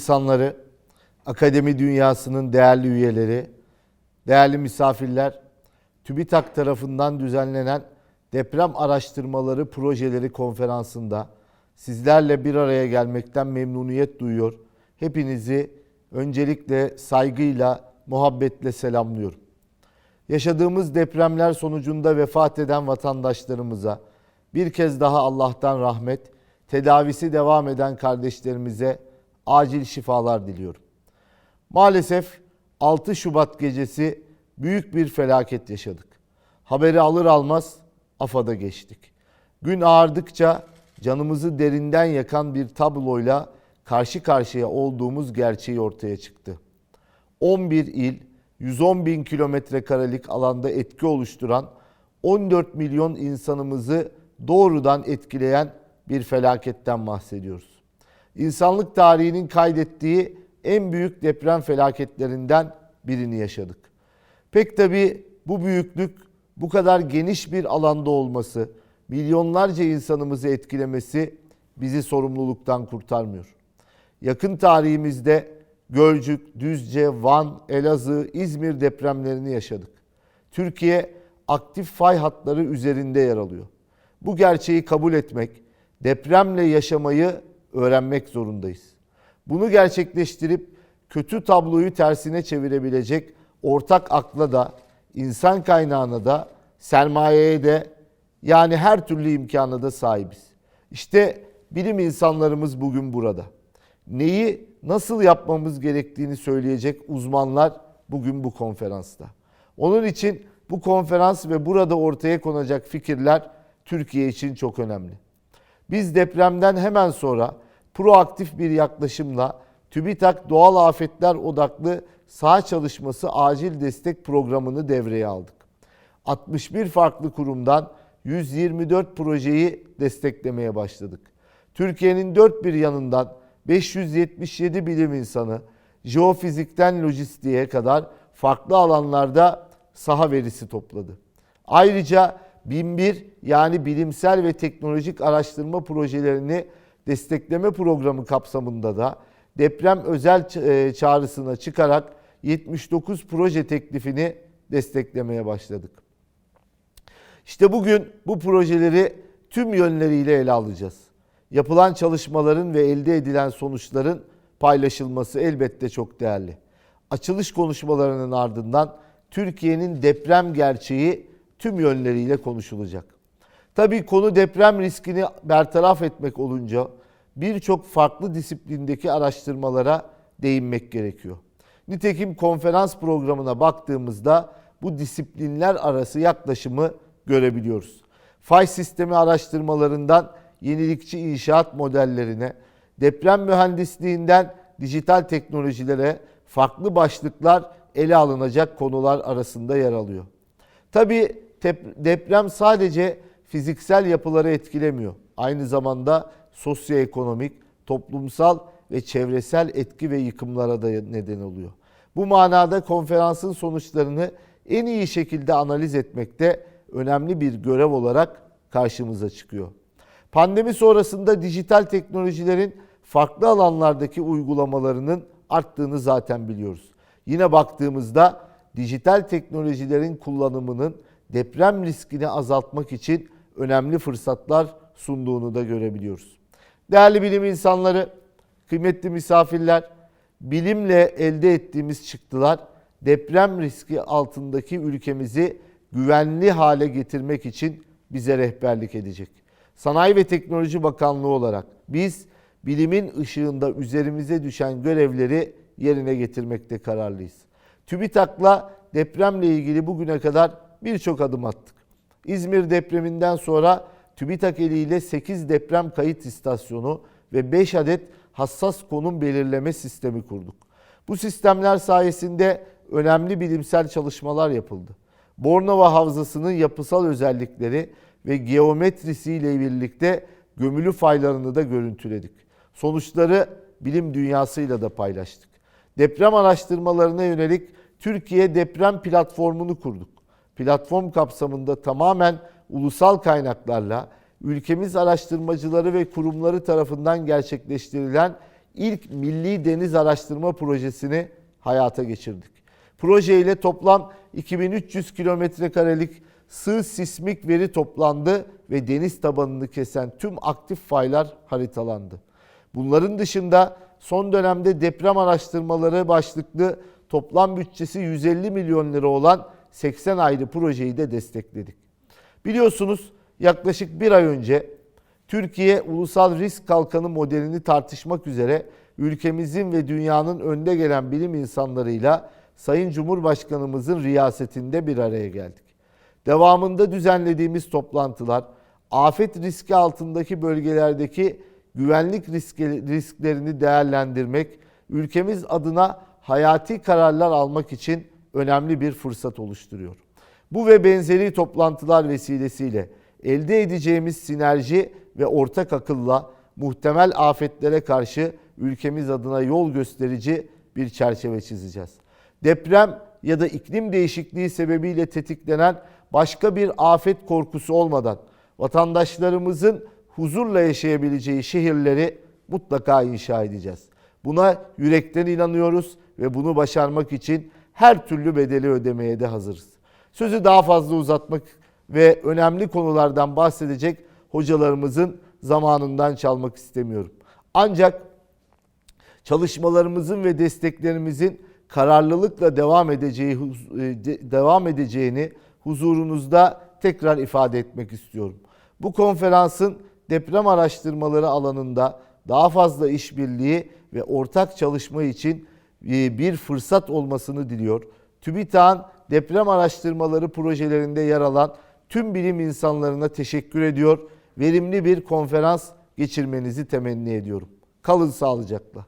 insanları, akademi dünyasının değerli üyeleri, değerli misafirler, TÜBİTAK tarafından düzenlenen deprem araştırmaları projeleri konferansında sizlerle bir araya gelmekten memnuniyet duyuyor. Hepinizi öncelikle saygıyla, muhabbetle selamlıyorum. Yaşadığımız depremler sonucunda vefat eden vatandaşlarımıza bir kez daha Allah'tan rahmet, tedavisi devam eden kardeşlerimize acil şifalar diliyorum. Maalesef 6 Şubat gecesi büyük bir felaket yaşadık. Haberi alır almaz AFAD'a geçtik. Gün ağardıkça canımızı derinden yakan bir tabloyla karşı karşıya olduğumuz gerçeği ortaya çıktı. 11 il, 110 bin kilometre karelik alanda etki oluşturan 14 milyon insanımızı doğrudan etkileyen bir felaketten bahsediyoruz. İnsanlık tarihinin kaydettiği en büyük deprem felaketlerinden birini yaşadık. Pek tabi bu büyüklük bu kadar geniş bir alanda olması, milyonlarca insanımızı etkilemesi bizi sorumluluktan kurtarmıyor. Yakın tarihimizde Gölcük, Düzce, Van, Elazığ, İzmir depremlerini yaşadık. Türkiye aktif fay hatları üzerinde yer alıyor. Bu gerçeği kabul etmek, depremle yaşamayı öğrenmek zorundayız. Bunu gerçekleştirip kötü tabloyu tersine çevirebilecek ortak akla da, insan kaynağına da, sermayeye de yani her türlü imkana da sahibiz. İşte bilim insanlarımız bugün burada. Neyi nasıl yapmamız gerektiğini söyleyecek uzmanlar bugün bu konferansta. Onun için bu konferans ve burada ortaya konacak fikirler Türkiye için çok önemli. Biz depremden hemen sonra proaktif bir yaklaşımla TÜBİTAK Doğal Afetler Odaklı Saha Çalışması Acil Destek Programı'nı devreye aldık. 61 farklı kurumdan 124 projeyi desteklemeye başladık. Türkiye'nin dört bir yanından 577 bilim insanı jeofizikten lojistiğe kadar farklı alanlarda saha verisi topladı. Ayrıca 1001 yani bilimsel ve teknolojik araştırma projelerini destekleme programı kapsamında da deprem özel e, çağrısına çıkarak 79 proje teklifini desteklemeye başladık. İşte bugün bu projeleri tüm yönleriyle ele alacağız. Yapılan çalışmaların ve elde edilen sonuçların paylaşılması elbette çok değerli. Açılış konuşmalarının ardından Türkiye'nin deprem gerçeği tüm yönleriyle konuşulacak. Tabii konu deprem riskini bertaraf etmek olunca birçok farklı disiplindeki araştırmalara değinmek gerekiyor. Nitekim konferans programına baktığımızda bu disiplinler arası yaklaşımı görebiliyoruz. Fay sistemi araştırmalarından yenilikçi inşaat modellerine, deprem mühendisliğinden dijital teknolojilere farklı başlıklar ele alınacak konular arasında yer alıyor. Tabii deprem sadece fiziksel yapıları etkilemiyor. Aynı zamanda sosyoekonomik, toplumsal ve çevresel etki ve yıkımlara da neden oluyor. Bu manada konferansın sonuçlarını en iyi şekilde analiz etmekte önemli bir görev olarak karşımıza çıkıyor. Pandemi sonrasında dijital teknolojilerin farklı alanlardaki uygulamalarının arttığını zaten biliyoruz. Yine baktığımızda dijital teknolojilerin kullanımının deprem riskini azaltmak için önemli fırsatlar sunduğunu da görebiliyoruz. Değerli bilim insanları, kıymetli misafirler, bilimle elde ettiğimiz çıktılar deprem riski altındaki ülkemizi güvenli hale getirmek için bize rehberlik edecek. Sanayi ve Teknoloji Bakanlığı olarak biz bilimin ışığında üzerimize düşen görevleri yerine getirmekte kararlıyız. TÜBİTAK'la depremle ilgili bugüne kadar birçok adım attık. İzmir depreminden sonra TÜBİTAK eliyle 8 deprem kayıt istasyonu ve 5 adet hassas konum belirleme sistemi kurduk. Bu sistemler sayesinde önemli bilimsel çalışmalar yapıldı. Bornova Havzası'nın yapısal özellikleri ve geometrisiyle birlikte gömülü faylarını da görüntüledik. Sonuçları bilim dünyasıyla da paylaştık. Deprem araştırmalarına yönelik Türkiye Deprem Platformu'nu kurduk. Platform kapsamında tamamen ulusal kaynaklarla ülkemiz araştırmacıları ve kurumları tarafından gerçekleştirilen ilk Milli Deniz Araştırma Projesini hayata geçirdik. Proje ile toplam 2300 kilometre karelik sığ sismik veri toplandı ve deniz tabanını kesen tüm aktif faylar haritalandı. Bunların dışında son dönemde deprem araştırmaları başlıklı toplam bütçesi 150 milyon lira olan 80 ayrı projeyi de destekledik. Biliyorsunuz yaklaşık bir ay önce Türkiye Ulusal Risk Kalkanı modelini tartışmak üzere ülkemizin ve dünyanın önde gelen bilim insanlarıyla Sayın Cumhurbaşkanımızın riyasetinde bir araya geldik. Devamında düzenlediğimiz toplantılar afet riski altındaki bölgelerdeki güvenlik risklerini değerlendirmek, ülkemiz adına hayati kararlar almak için önemli bir fırsat oluşturuyor. Bu ve benzeri toplantılar vesilesiyle elde edeceğimiz sinerji ve ortak akılla muhtemel afetlere karşı ülkemiz adına yol gösterici bir çerçeve çizeceğiz. Deprem ya da iklim değişikliği sebebiyle tetiklenen başka bir afet korkusu olmadan vatandaşlarımızın huzurla yaşayabileceği şehirleri mutlaka inşa edeceğiz. Buna yürekten inanıyoruz ve bunu başarmak için her türlü bedeli ödemeye de hazırız. Sözü daha fazla uzatmak ve önemli konulardan bahsedecek hocalarımızın zamanından çalmak istemiyorum. Ancak çalışmalarımızın ve desteklerimizin kararlılıkla devam edeceği e, de- devam edeceğini huzurunuzda tekrar ifade etmek istiyorum. Bu konferansın deprem araştırmaları alanında daha fazla işbirliği ve ortak çalışma için bir fırsat olmasını diliyor. TÜBİTAK'ın deprem araştırmaları projelerinde yer alan tüm bilim insanlarına teşekkür ediyor. Verimli bir konferans geçirmenizi temenni ediyorum. Kalın sağlıcakla.